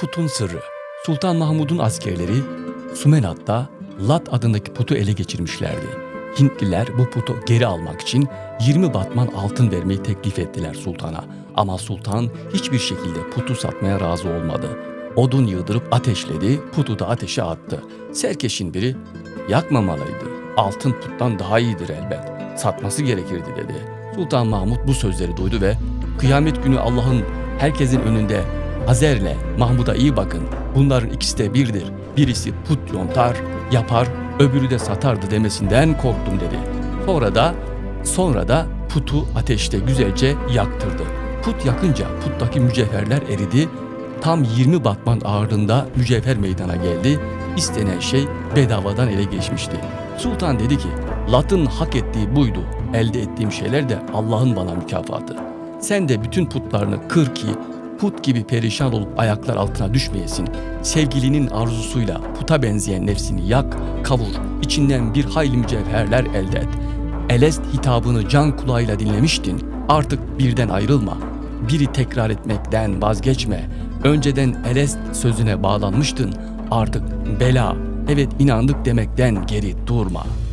Putun sırrı. Sultan Mahmud'un askerleri Sumenat'ta Lat adındaki putu ele geçirmişlerdi. Hintliler bu putu geri almak için 20 batman altın vermeyi teklif ettiler sultana. Ama sultan hiçbir şekilde putu satmaya razı olmadı. Odun yığdırıp ateşledi, putu da ateşe attı. Serkeşin biri yakmamalıydı. Altın puttan daha iyidir elbet. Satması gerekirdi dedi. Sultan Mahmud bu sözleri duydu ve kıyamet günü Allah'ın herkesin önünde Azer'le Mahmud'a iyi bakın. Bunların ikisi de birdir. Birisi put yontar, yapar, öbürü de satardı demesinden korktum dedi. Sonra da sonra da putu ateşte güzelce yaktırdı. Put yakınca puttaki mücevherler eridi. Tam 20 batman ağırlığında mücevher meydana geldi. İstenen şey bedavadan ele geçmişti. Sultan dedi ki, Lat'ın hak ettiği buydu. Elde ettiğim şeyler de Allah'ın bana mükafatı. Sen de bütün putlarını kır ki put gibi perişan olup ayaklar altına düşmeyesin. Sevgilinin arzusuyla puta benzeyen nefsini yak, kavur, içinden bir hayli mücevherler elde et. Elest hitabını can kulağıyla dinlemiştin. Artık birden ayrılma. Biri tekrar etmekten vazgeçme. Önceden Elest sözüne bağlanmıştın. Artık bela, evet inandık demekten geri durma.''